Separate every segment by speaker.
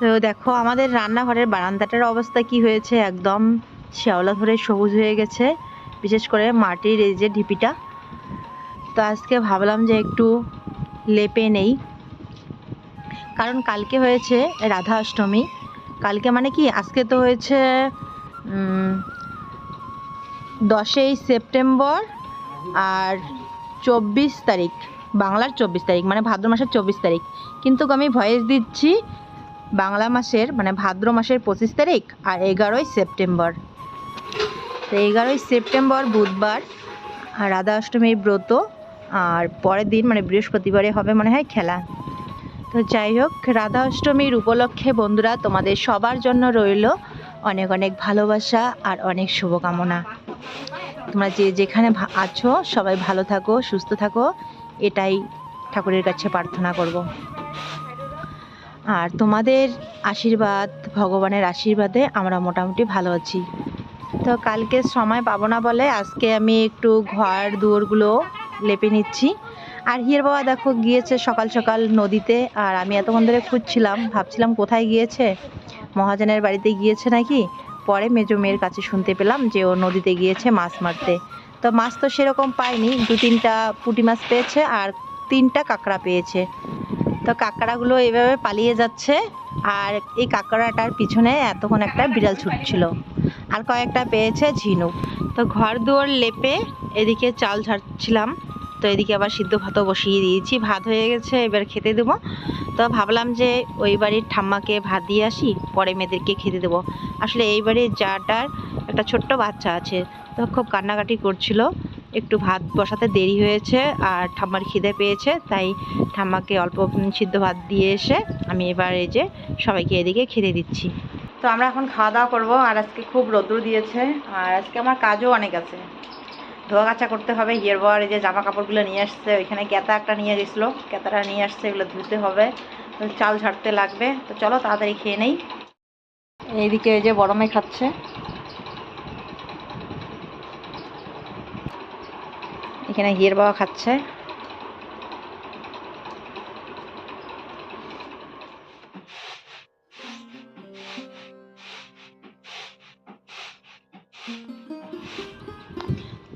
Speaker 1: তো দেখো, আমাদের রান্নাঘরের বারান্দাটার অবস্থা কি হয়েছে? একদম শ্যাওলা ধরে সবুজ হয়ে গেছে, বিশেষ করে মাটির এই যে ঢিপিটা। তো আজকে ভাবলাম যে একটু লেপে নেই। কারণ কালকে হয়েছে রাধা অষ্টমী। কালকে মানে কি? আজকে তো হয়েছে দশই সেপ্টেম্বর আর চব্বিশ তারিখ। বাংলার চব্বিশ তারিখ মানে ভাদ্র মাসের চব্বিশ তারিখ। কিন্তু আমি ভয়েস দিচ্ছি বাংলা মাসের মানে ভাদ্র মাসের পঁচিশ তারিখ আর এগারোই সেপ্টেম্বর। তো এগারোই সেপ্টেম্বর বুধবার, আর রাধা অষ্টমীর ব্রত, আর পরের দিন মানে বৃহস্পতিবারে হবে মনে হয় খেলা। তো যাই হোক, রাধা অষ্টমীর উপলক্ষে বন্ধুরা, তোমাদের সবার জন্য রইল অনেক অনেক ভালোবাসা আর অনেক শুভকামনা। তোমরা যে যেখানে আছো, সবাই ভালো থাকো, সুস্থ থাকো, এটাই ঠাকুরের কাছে প্রার্থনা করব। আর তোমাদের আশীর্বাদ, ভগবানের আশীর্বাদে আমরা মোটামুটি ভালো আছি। তো কালকে সময় পাবো না বলে আজকে আমি একটু ঘর দুয়ারগুলো লেপে নিচ্ছি। আর হিয়ার বাবা দেখো গিয়েছে সকাল সকাল নদীতে, আর আমি এতক্ষণ ধরে খুঁজছিলাম, ভাবছিলাম কোথায় গিয়েছে? মহাজনের বাড়িতে গিয়েছে নাকি? পরে মেজো মেয়ের কাছে শুনতে পেলাম যে ও নদীতে গিয়েছে মাছ মারতে। তো মাছ তো সেরকম পায়নি দু তিনটা পুঁটি মাছ পেয়েছে আর তিনটা কাঁকড়া পেয়েছে। তো কাঁকড়াগুলো এভাবে পালিয়ে যাচ্ছে আর এই কাঁকড়াটার পিছনে এতক্ষণ একটা বিড়াল ছুটছিল। আর কয়েকটা পেয়েছে ঝিনুক। তো ঘর দুয়ার লেপে এদিকে চাল ঝাড়ছিলাম। তো এদিকে আবার সিদ্ধ ভাতও বসিয়ে দিয়েছি। ভাত হয়ে গেছে, এবার খেতে দেবো। তো ভাবলাম যে ওই বাড়ির ঠাম্মাকে ভাত দিয়ে আসি, পরে মেয়েদেরকে খেতে দেবো। আসলে এই বাড়ির জাটার একটা ছোট্ট বাচ্চা আছে, তো খুব কান্নাকাটি করছিল। একটু ভাত বসাতে দেরি হয়েছে আর ঠাম্মার খিদে পেয়েছে, তাই ঠাম্মাকে অল্প সিদ্ধ ভাত দিয়ে এসে আমি এবার এই যে সবাইকে এদিকে খেতে দিচ্ছি। তো আমরা এখন খাওয়া দাওয়া করব, আর আজকে খুব রোদ্র দিয়েছে, আর আজকে আমার কাজও অনেক আছে। ধোয়া কাচা করতে হবে ইয়ের বর এই যে জামা কাপড়গুলো নিয়ে আসছে, ওইখানে ক্যাতা একটা নিয়ে গেছিল, ক্যাতাটা নিয়ে আসছে, এগুলো ধুতে হবে, চাল ঝাড়তে লাগবে, তো চলো তাড়াতাড়ি খেয়ে নেই। এইদিকে এই যে বড় মেয়ে খাচ্ছে। এখানে হিয়ের বাবা খাচ্ছে।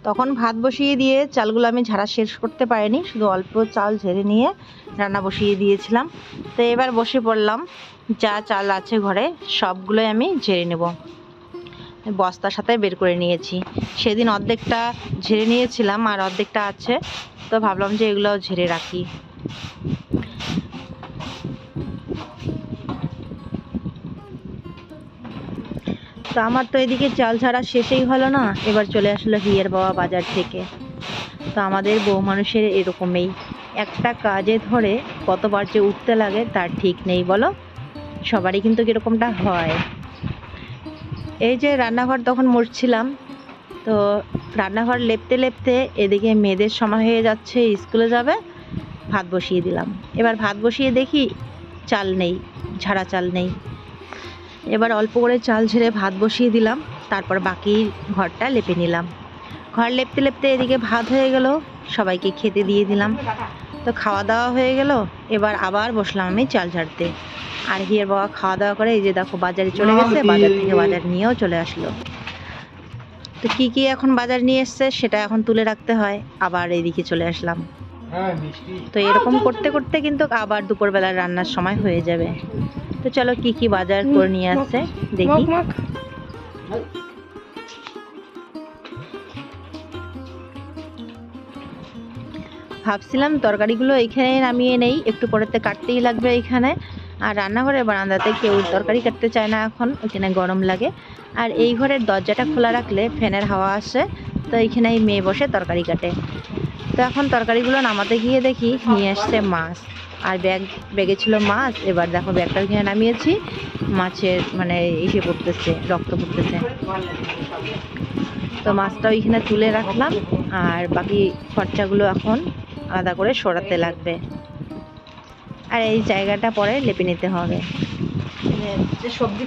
Speaker 1: তখন ভাত বসিয়ে দিয়ে চালগুলো আমি ঝাড়া শেষ করতে পারিনি, শুধু অল্প চাল ঝেড়ে নিয়ে রান্না বসিয়ে দিয়েছিলাম। তো এবার বসে পড়লাম, যা চাল আছে ঘরে সবগুলোই আমি ঝেড়ে নেব। বস্তার সাথে বের করে নিয়েছি। সেদিন অর্ধেকটা ঝেড়ে নিয়েছিলাম আর অর্ধেকটা আছে, তো ভাবলাম যে এগুলো ঝেড়ে রাখি। তো আমার তো এদিকে চাল ছাড়া শেষেই হলো না, এবার চলে আসলো হিয়ের বাবা বাজার থেকে। তো আমাদের বউ মানুষের এরকমই, একটা কাজে ধরে কতবার যে উঠতে লাগে তার ঠিক নেই বলো, সবারই কিন্তু এরকমটা হয়। এই যে রান্নাঘর তখন মুছছিলাম তো রান্নাঘর লেপতে লেপতে এদিকে মেয়েদের সময় হয়ে যাচ্ছে, স্কুলে যাবে, ভাত বসিয়ে দিলাম। এবার ভাত বসিয়ে দেখি চাল নেই, ঝাড়া চাল নেই। এবার অল্প করে চাল ঝেড়ে ভাত বসিয়ে দিলাম, তারপর বাকি ঘরটা লেপে নিলাম। ঘর লেপতে লেপতে এদিকে ভাত হয়ে গেল, সবাইকে খেতে দিয়ে দিলাম। তো খাওয়া দাওয়া হয়ে গেল। এবার আবার বসলাম আমি চাল ঝাড়তে। আর হিয়ের বাবা খাওয়া দাওয়া করে এই যে দেখো বাজারে চলে গেছে বাজার থেকে বাজার নিয়েও চলে আসলো। তো কি কি এখন বাজার নিয়ে এসছে সেটা এখন তুলে রাখতে হয় আবার এইদিকে চলে আসলাম। তো এরকম করতে করতে কিন্তু আবার দুপুরবেলা রান্নার সময় হয়ে যাবে। তো চলো কি কি বাজার করে নিয়ে আসছে দেখি। ভাবছিলাম তরকারিগুলো এইখানে নামিয়ে নেই, একটু পরেতে কাটতেই লাগবে এইখানে। আর রান্নাঘরের বারান্দাতে কেউ তরকারি কাটতে চায় না এখন ওইখানে গরম লাগে। আর এই ঘরের দরজাটা খোলা রাখলে ফ্যানের হাওয়া আসে, তো এইখানেই মেয়ে বসে তরকারি কাটে। তো এখন তরকারিগুলো নামাতে গিয়ে দেখি নিয়ে আসছে মাছ। আর ব্যাগ, ব্যাগে ছিল মাছ, এবার দেখো ব্যাগটা ওইখানে নামিয়েছি। মাছের মানে এসে পড়তেছে, রক্ত পড়তেছে। তো মাছটা ওইখানে তুলে রাখলাম, আর বাকি খরচাগুলো এখন আলাদা করে সরাতে লাগবে। আর এই জায়গাটা পরে লেপে নিতে হবে।
Speaker 2: যে সবজি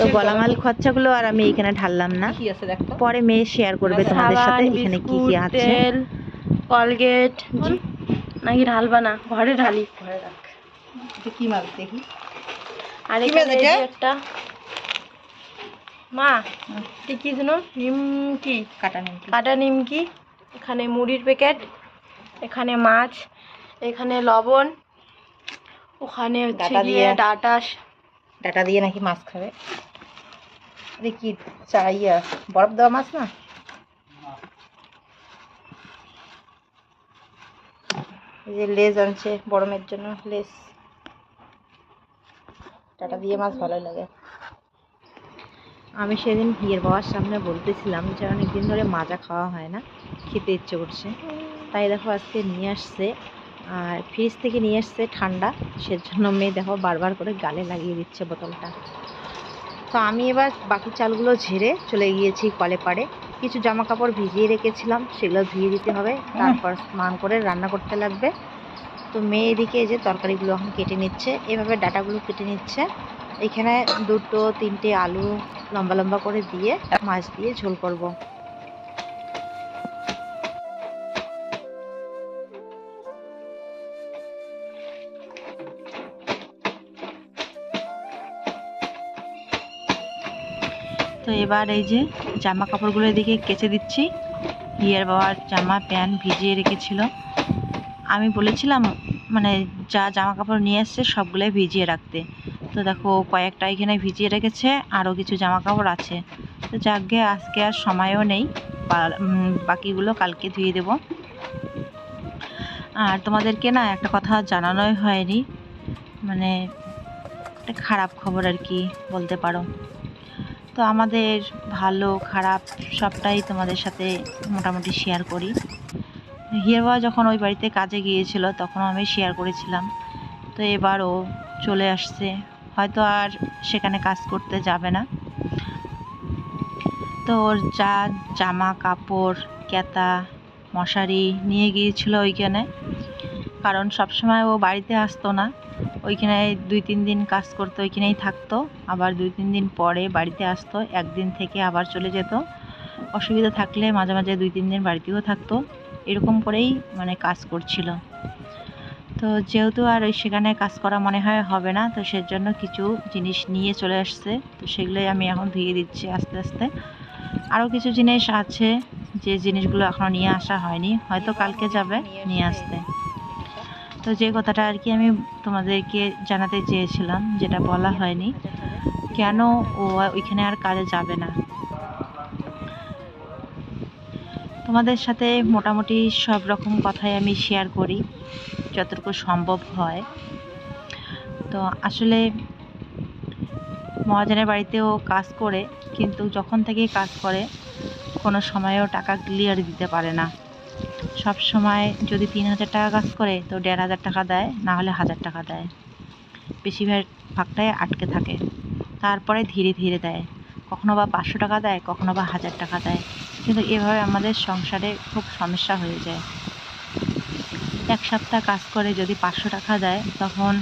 Speaker 1: তো গলামাল খরচাগুলো আর আমি এখানে ঢাললাম না।
Speaker 2: কি আছে দেখো
Speaker 1: পরে মেয়ে শেয়ার করবে তোমাদের সাথে এখানে কি কি আছে।
Speaker 2: কলগেট নাকি ঢালবা না? ঘরে ঢালি।
Speaker 1: ঘরে রাখ। কি মাছ দেখি?
Speaker 2: আর এখানে
Speaker 1: মাছ
Speaker 2: এই যে
Speaker 1: এটা?
Speaker 2: একটা মা কি যেন? নিমকি।
Speaker 1: কাটা নিমকি।
Speaker 2: কাটা নিমকি এখানে মুড়ির প্যাকেট এখানে মাছ এখানে লবণ ওখানে
Speaker 1: ডাটা দিয়ে।
Speaker 2: ডাটা
Speaker 1: ডাটা দিয়ে নাকি মাছ খাবে? আরে কি চা বরফ দেওয়া মাছ না? এই যে লেজ আনছে গরমের জন্য লেজ। ডাটা দিয়ে মাছ ভালো লাগে। আমি সেদিন বিয়ের বাবার সামনে বলতেছিলাম যে অনেকদিন ধরে মাজা খাওয়া হয় না খেতে ইচ্ছে করছে। তাই দেখো আজকে নিয়ে আসছে। আর ফ্রিজ থেকে নিয়ে আসছে ঠান্ডা, সেজন্য মেয়ে দেখো বারবার করে গালে লাগিয়ে দিচ্ছে বোতলটা। তো আমি এবার বাকি চালগুলো ঝেড়ে চলে গিয়েছি কলে পাড়ে। কিছু জামা কাপড় ভিজিয়ে রেখেছিলাম, সেগুলো ধুয়ে দিতে হবে। তারপর স্নান করে রান্না করতে লাগবে। তো মেয়ে এদিকে যে তরকারিগুলো এখন কেটে নিচ্ছে, এভাবে ডাটাগুলো কেটে নিচ্ছে। এখানে দুটো, তিনটে আলু লম্বা লম্বা করে দিয়ে, মাছ দিয়ে ঝোল করব। এবার এই যে জামা কাপড়গুলো এদিকে কেচে দিচ্ছি। হিয়ার বাবার জামা, প্যান্ট ভিজিয়ে রেখেছিল। আমি বলেছিলাম মানে যা জামা কাপড় নিয়ে এসছে সবগুলোই ভিজিয়ে রাখতে। তো দেখো, কয়েকটা এখানে ভিজিয়ে রেখেছে, আরও কিছু জামা কাপড় আছে। তো যাকে আজকে আর সময়ও নেই। বাকিগুলো কালকে ধুয়ে দেব। আর তোমাদেরকে না একটা কথা জানানোই হয়নি। মানে একটা খারাপ খবর আর কি বলতে পারো। তো আমাদের ভালো, খারাপ সবটাই তোমাদের সাথে মোটামুটি শেয়ার করি। হিয়ার বাবা যখন ওই বাড়িতে কাজে গিয়েছিল তখন আমি শেয়ার করেছিলাম। তো এবারও চলে আসছে। হয়তো আর সেখানে কাজ করতে যাবে না। তো ওর যা জামা, কাপড় কেতা মশারি নিয়ে গিয়েছিল ওইখানে। কারণ সবসময় ও বাড়িতে আসতো না। ওইখানে দুই, তিন দিন কাজ করতো, ওইখানেই থাকতো। আবার দুই, তিন দিন পরে বাড়িতে আসতো, একদিন থেকে আবার চলে যেত। অসুবিধা থাকলে মাঝে মাঝে দুই, তিন দিন বাড়িতেও থাকতো। এরকম করেই মানে কাজ করছিল। তো যেহেতু আর ওই সেখানে কাজ করা মনে হয় হবে না, তো সেজন্য কিছু জিনিস নিয়ে চলে আসছে। তো সেগুলোই আমি এখন ধুয়ে দিচ্ছি আস্তে আস্তে। আরও কিছু জিনিস আছে যে জিনিসগুলো এখনও নিয়ে আসা হয়নি। হয়তো কালকে যাবে নিয়ে আসতে। তো যে কথাটা আর কি আমি তোমাদেরকে জানাতে চেয়েছিলাম, যেটা বলা হয়নি, কেন ও ওইখানে আর কাজে যাবে না? তোমাদের সাথে মোটামুটি সব রকম কথাই আমি শেয়ার করি, যতটুকু সম্ভব হয়। তো আসলে মহাজনের বাড়িতেও কাজ করে, কিন্তু যখন থেকে কাজ করে, কোনো সময়ও টাকা ক্লিয়ার দিতে পারে না। সব সময় যদি তিন হাজার টাকা কাজ করে, তো দেড় হাজার টাকা দেয়, না হলে হাজার টাকা দেয়। বেশিরভাগ ভাগটাই আটকে থাকে। তারপরে ধীরে ধীরে দেয়। কখনো বা পাঁচশো টাকা দেয়, কখনো বা হাজার টাকা দেয়। কিন্তু এভাবে আমাদের সংসারে খুব সমস্যা হয়ে যায়। এক সপ্তাহ কাজ করে যদি পাঁচশো টাকা দেয়, তখন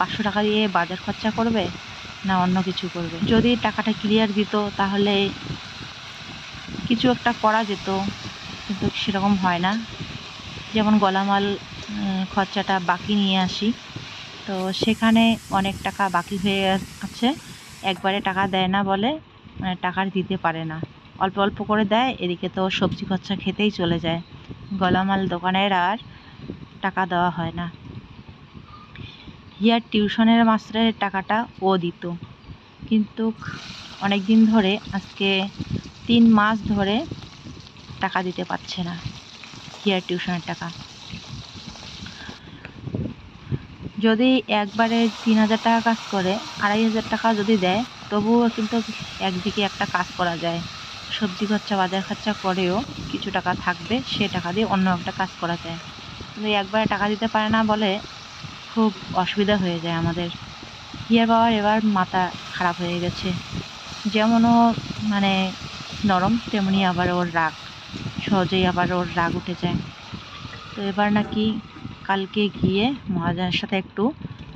Speaker 1: পাঁচশো টাকা দিয়ে বাজার খরচা করবে না অন্য কিছু করবে? যদি টাকাটা ক্লিয়ার দিত, তাহলে কিছু একটা করা যেত, কিন্তু সেরকম হয় না। যেমন গলামাল খরচাটা বাকি নিয়ে আসি। তো সেখানে অনেক টাকা বাকি হয়ে আছে। একবারে টাকা দেয় না বলে মানে টাকা দিতে পারে না। অল্প অল্প করে দেয়, এদিকে তো সবজি খরচা খেতেই চলে যায়। গলামাল দোকানের আর টাকা দেওয়া হয় না। হিয়ার টিউশনের মাস্টারের টাকাটা ও দিত। কিন্তু অনেক দিন ধরে আজকে তিন মাস ধরে টাকা দিতে পারছে না। হিয়ার টিউশনের টাকা। যদি একবারে তিন হাজার টাকা কাজ করে, আড়াই হাজার টাকা যদি দেয়, তবুও কিন্তু একদিকে একটা কাজ করা যায়। সবজি খরচা, বাজার খরচা করেও কিছু টাকা থাকবে, সে টাকা দিয়ে অন্য একটা কাজ করা যায়। কিন্তু একবারে টাকা দিতে পারে না বলে খুব অসুবিধা হয়ে যায় আমাদের। হিয়ার বাবার এবার মাথা খারাপ হয়ে গেছে। যেমন ও মানে নরম, তেমনি আবার ওর রাগ। সহজেই আবার ওর রাগ উঠে যায়। তো এবার নাকি কালকে গিয়ে মহাজনের সাথে একটু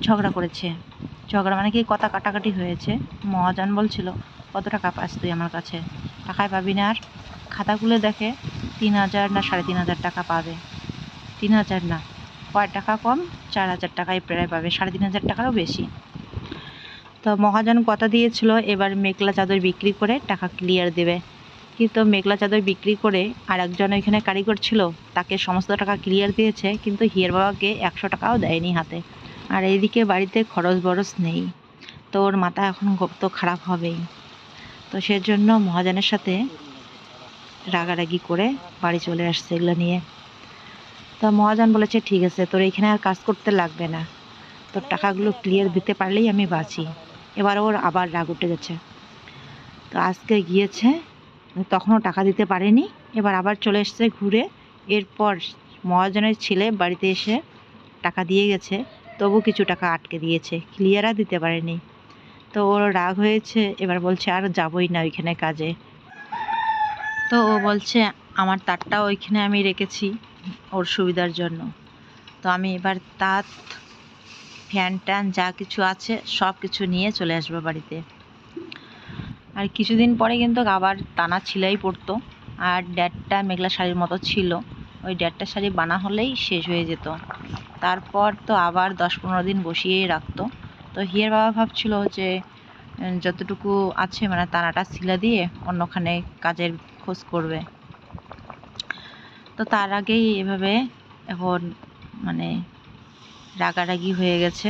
Speaker 1: ঝগড়া করেছে। ঝগড়া মানে কি? কথা কাটাকাটি হয়েছে। মহাজন বলছিল, কত টাকা পাস তুই আমার কাছে? টাকায় পাবি না আর? খাতা খুলে দেখে তিন হাজার না সাড়ে তিন হাজার টাকা পাবে। তিন হাজার না, কয় টাকা কম? চার হাজার টাকায় প্রায় পাবে, সাড়ে তিন হাজার টাকারও বেশি। তো মহাজন কথা দিয়েছিল, এবার মেঘলা চাদর বিক্রি করে টাকা ক্লিয়ার দেবে। কিন্তু মেঘলা চাদর বিক্রি করে আর একজন ওইখানে কারিগর ছিল, তাকে সমস্ত টাকা ক্লিয়ার দিয়েছে, কিন্তু হিয়ার বাবাকে একশো টাকাও দেয়নি হাতে। আর এইদিকে বাড়িতে খরচ বরচ নেই। তো ওর মাথা এখন তো খারাপ হবেই। তো সেজন্য মহাজনের সাথে রাগারাগি করে বাড়ি চলে আসছে এগুলো নিয়ে। তো মহাজন বলেছে, ঠিক আছে, তোর এখানে আর কাজ করতে লাগবে না। তোর টাকাগুলো ক্লিয়ার দিতে পারলেই আমি বাঁচি। এবার ওর আবার রাগ উঠে গেছে। তো আজকে গিয়েছে তখনও টাকা দিতে পারেনি। এবার আবার চলে এসেছে ঘুরে। এরপর মহাজনের ছেলে বাড়িতে এসে টাকা দিয়ে গেছে। তবু কিছু টাকা আটকে দিয়েছে। ক্লিয়ার আর দিতে পারেনি। তো ওর রাগ হয়েছে। এবার বলছে, আর যাবই না ওইখানে কাজে। তো ও বলছে, আমার তারটা ওইখানে আমি রেখেছি ওর সুবিধার জন্য। তো আমি এবার তাঁত ফ্যান ট্যান যা কিছু আছে সব কিছু নিয়ে চলে আসব বাড়িতে। আর কিছুদিন পরে কিন্তু আবার টানা ছিলাই পড়তো। আর ড্যাডটা মেঘলা শাড়ির মতো ছিল। ওই ড্যাডটা শাড়ি বানা হলেই শেষ হয়ে যেত। তারপর তো আবার দশ পনেরো দিন বসিয়েই রাখতো। তো হিয়ের বাবা ভাবছিল যে যতটুকু আছে মানে টানাটা সিলা দিয়ে অন্যখানে কাজের খোঁজ করবে। তো তার আগেই এভাবে এখন মানে রাগারাগি হয়ে গেছে।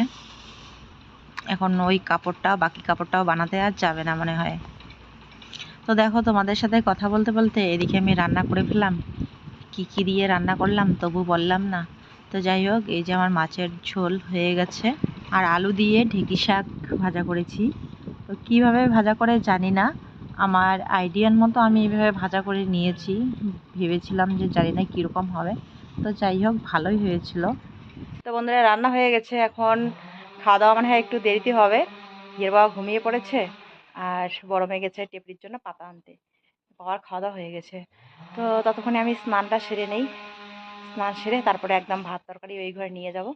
Speaker 1: এখন ওই কাপড়টা বাকি কাপড়টাও বানাতে আর যাবে না মনে হয়। তো দেখো, তোমাদের সাথে কথা বলতে বলতে এদিকে আমি রান্না করে ফেলাম কি কি দিয়ে রান্না করলাম তবু বললাম না। তো যাই হোক, এই যে আমার মাছের ঝোল হয়ে গেছে। আর আলু দিয়ে ঢেঁকি শাক ভাজা করেছি। তো কীভাবে ভাজা করে জানি না। আমার আইডিয়ার মতো আমি এইভাবে ভাজা করে নিয়েছি। ভেবেছিলাম যে জানি না কীরকম হবে। তো যাই হোক, ভালোই হয়েছিল। তো বন্ধুরা, রান্না হয়ে গেছে। এখন খাওয়া দাওয়া মানে একটু দেরিতে হবে। হিয়ের বাবা ঘুমিয়ে পড়েছে। আর বড় মেয়ে গেছে টেপরির জন্য পাতা আনতে। বাবার খাওয়া দাওয়া হয়ে গেছে। তো ততক্ষণে আমি স্নানটা সেরে নেই। স্নান সেরে তারপরে একদম ভাত তরকারি ওই ঘরে নিয়ে যাব।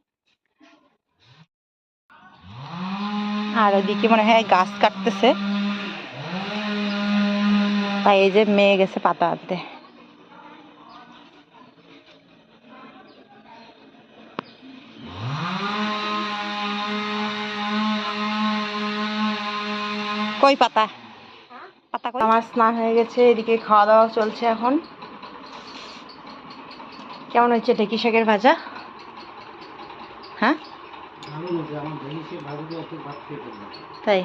Speaker 1: আর ওইদিকে মনে হয় গাছ কাটতেছে। তাই এই যে মেয়ে গেছে পাতা আনতে। কই পাতা? পাতা কই? আমার স্নান হয়ে গেছে এদিকে খাওয়া দাওয়া চলছে এখন। কেমন হচ্ছে ঢেকি শাকের ভাজা? হ্যাঁ? তাই?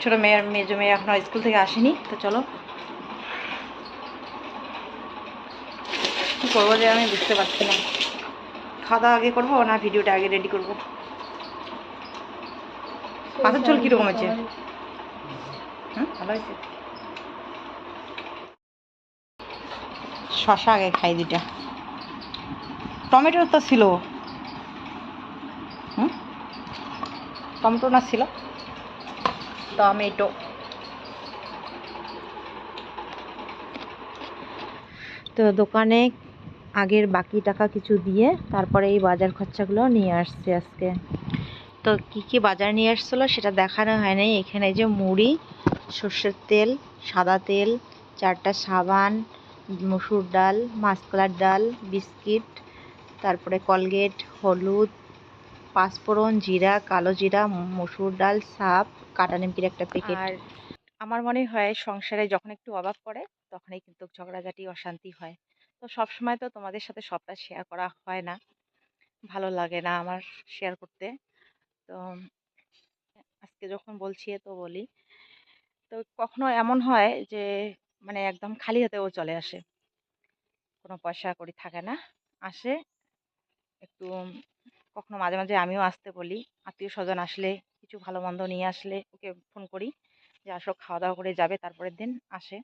Speaker 1: ছোট মেয়ের মেজো মেয়ে এখনও স্কুল থেকে আসেনি তো চলো। করব যে আমি বুঝতে পারছি না। খাওয়া দাওয়া আগে করব না ভিডিওটা আগে রেডি করব? পাতার ঝোল কীরকম হুম? ভালো হয়েছে? শশা আগে খাই দুটা টমেটো তো ছিল। হুম? টমেটো না ছিল? টমেটো। তো দোকানে আগের বাকি টাকা কিছু দিয়ে তারপরে এই বাজার খরচাগুলো নিয়ে আসছে আজকে। তো কি কি বাজার নিয়ে আসছিল সেটা দেখানো হয়নি এখানে যে মুড়ি, সর্ষের তেল, সাদা তেল, চারটা সাবান, মসুর ডাল, মাসকলার ডাল, বিস্কিট, তারপরে কলগেট, হলুদ, পাঁচফোড়ন, জিরা, কালো জিরা, মসুর ডাল, সাপ, কাটা নিমকির একটা প্যাকেট আর আমার মনে হয় সংসারে যখন একটু অভাব পড়ে, তখনই কিন্তু ঝগড়াঝাটি, অশান্তি হয়। তো সব সময় তো তোমাদের সাথে সবটা শেয়ার করা হয় না। ভালো লাগে না আমার শেয়ার করতে। তো আজকে যখন বলছি তো বলি। তো কখনো এমন হয় যে মানে একদম খালি হাতেও চলে আসে। কোনো পয়সা করি থাকে না, আসে। একটু কখনো মাঝে মাঝে আমিও আসতে বলি। আত্মীয় স্বজন আসলে কিছু ভালো মন্দ নিয়ে আসলে ওকে ফোন করি যে, আসো খাওয়া দাওয়া করে যাবে, তারপরের দিন আসে।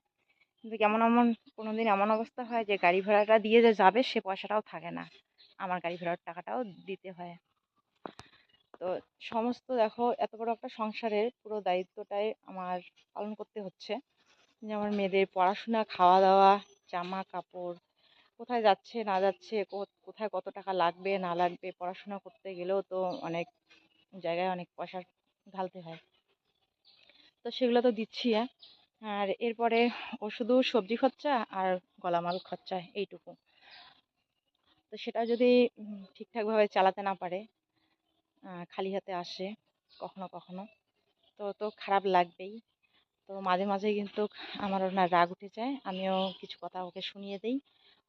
Speaker 1: কিন্তু কেমন এমন কোনো দিন এমন অবস্থা হয় যে গাড়ি ভাড়াটা দিয়ে যে যাবে সে পয়সাটাও থাকে না। আমার গাড়ি ভাড়ার টাকাটাও দিতে হয়। তো সমস্ত দেখো এত বড় একটা সংসারের পুরো দায়িত্বটাই আমার পালন করতে হচ্ছে। যে আমার মেয়েদের পড়াশোনা খাওয়া দাওয়া জামা কাপড় কোথায় যাচ্ছে, না যাচ্ছে কোথায় কত টাকা লাগবে, না লাগবে, পড়াশোনা করতে গেলেও তো অনেক জায়গায় অনেক পয়সা ঢালতে হয়। তো সেগুলো তো দিচ্ছি হ্যাঁ। আর এরপরে ও শুধু সবজি খরচা আর
Speaker 3: গলামাল খরচা এইটুকু। তো সেটা যদি ঠিকঠাকভাবে চালাতে না পারে খালি হাতে আসে কখনো কখনো, তো তো খারাপ লাগবেই। তো মাঝে মাঝে কিন্তু আমার না রাগ উঠে যায়, আমিও কিছু কথা ওকে শুনিয়ে দিই।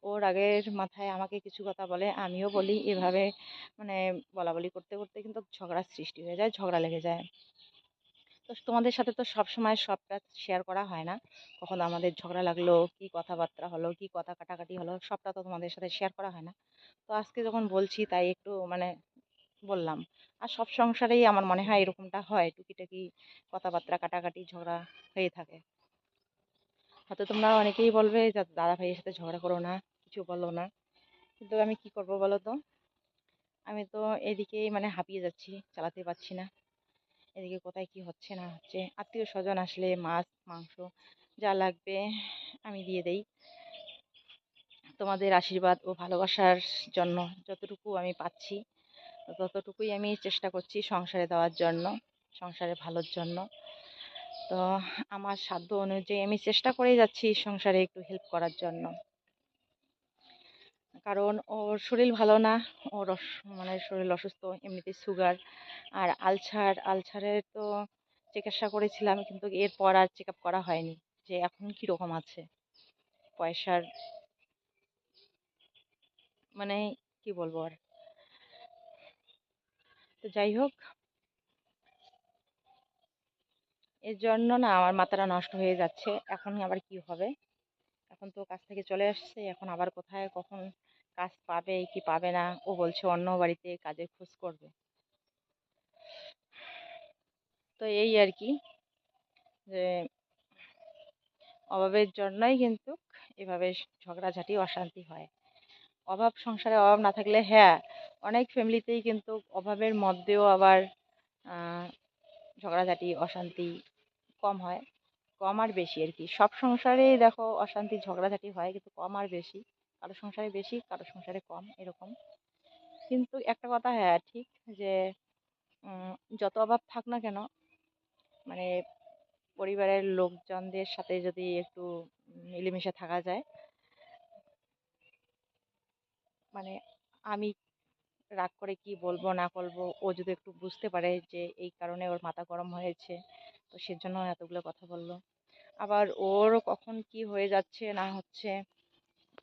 Speaker 3: ও রাগের মাথায় আমাকে কিছু কথা বলে, আমিও বলি। এভাবে মানে বলা বলি করতে করতে কিন্তু ঝগড়ার সৃষ্টি হয়ে যায়, ঝগড়া লেগে যায়। তো তোমাদের সাথে তো সব সময় সবটা শেয়ার করা হয় না। কখনো আমাদের ঝগড়া লাগল, কি কথাবার্তা হলো, কি কথা কাটাকাটি হলো, সবটা তো তোমাদের সাথে শেয়ার করা হয় না। তো আজকে যখন বলছি তাই একটু মানে বললাম। আর সব সংসারেই আমার মনে হয় এরকমটা হয়, টুকিটাকি কথাবার্তা, কাটাকাটি, ঝগড়া হয়ে থাকে। হয়তো তোমরা অনেকেই বলবে দাদা ভাইয়ের সাথে ঝগড়া করো না, কিছু বলো না। কিন্তু আমি কি করব বলো তো? আমি তো এদিকেই মানে হাঁপিয়ে যাচ্ছি, চালাতে পারছি না। এদিকে কোথায় কি হচ্ছে না হচ্ছে। আত্মীয় স্বজন আসলে মাছ, মাংস যা লাগবে আমি দিয়ে দেই। তোমাদের আশীর্বাদ ও ভালোবাসার জন্য যতটুকু আমি পাচ্ছি, ততটুকুই আমি চেষ্টা করছি সংসারে দেওয়ার জন্য, সংসারে ভালোর জন্য। তো আমার সাধ্য অনুযায়ী আমি চেষ্টা করে যাচ্ছি সংসারে একটু হেল্প করার জন্য। কারণ ওর শরীর ভালো না। ওর মানে শরীর অসুস্থ, এমনিতে সুগার আর আলসার আলসারের তো চিকিৎসা করেছিলাম কিন্তু এরপর আর চেক করা হয়নি যে এখন কীরকম আছে। পয়সার মানে কি বলব আর। তো যাই হোক। এর জন্য না আমার মাথাটা নষ্ট হয়ে যাচ্ছে। এখন আবার কি হবে? এখন তো কাজ থেকে চলে আসছে। এখন আবার কোথায়, কখন কাজ পাবে কি পাবে না, ও বলছে অন্য বাড়িতে কাজের খোঁজ করবে। তো এই আর কি, যে অভাবের জন্যই কিন্তু এভাবে ঝগড়াঝাটি, অশান্তি হয়। অভাব সংসারে অভাব না থাকলে হ্যাঁ অনেক ফ্যামিলিতেই কিন্তু অভাবের মধ্যেও আবার ঝগড়াঝাটি, অশান্তি কম হয়। কম আর বেশি আর কি। সব সংসারেই দেখো অশান্তি, ঝগড়াঝাটি হয় কিন্তু কম আর বেশি। কারও সংসারে বেশি, কারও সংসারে কম, এরকম। কিন্তু একটা কথা হ্যাঁ ঠিক যে যত অভাব থাক না কেন মানে পরিবারের লোকজনদের সাথে যদি একটু মিলেমিশে থাকা যায় মানে আমি রাগ করে কি বলব, না বলব, ও যদি একটু বুঝতে পারে যে এই কারণে ওর মাথা গরম হয়েছে, তো সেজন্য এতগুলো কথা বলল। আবার ওর কখন কি হয়ে যাচ্ছে, না হচ্ছে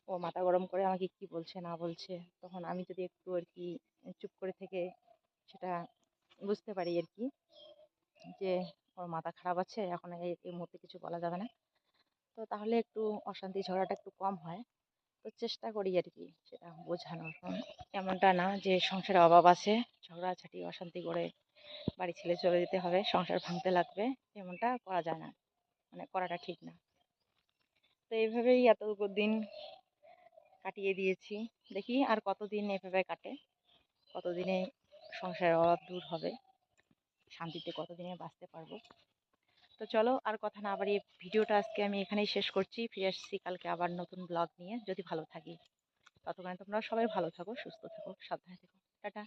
Speaker 3: ও মাথা গরম করে আমাকে কি বলছে, না বলছে, তখন আমি যদি একটু আর কি চুপ করে থেকে সেটা বুঝতে পারি আর কি যে ওর মাথা খারাপ আছে, এখন এই এই মুহূর্তে কিছু বলা যাবে না। তো তাহলে একটু অশান্তি ঝগড়াটা একটু কম হয়। তো চেষ্টা করি আর কি সেটা বোঝানোর। এমনটা না যে সংসারে অভাব আছে, ঝগড়াঝাটি, অশান্তি করে বাড়ি ছেড়ে চলে যেতে হবে, সংসার ভাঙতে লাগবে, এমনটা করা যায় না। মানে করাটা ঠিক না। তো এইভাবেই এত দিন কাটিয়ে দিয়েছি। দেখি আর কতদিন এভাবে কাটে, কতদিনে সংসারের অভাব দূর হবে, শান্তিতে কতদিনে বাঁচতে পারব। তো চলো আর কথা না বাড়িয়ে ভিডিওটা আজকে আমি এখানেই শেষ করছি। ফিরে আসছি কালকে আবার নতুন ব্লগ নিয়ে। যদি ভালো থাকি, ততক্ষণে তোমরা সবাই ভালো থাকো, সুস্থ থাকো, সাবধানে থেকো। টাটা।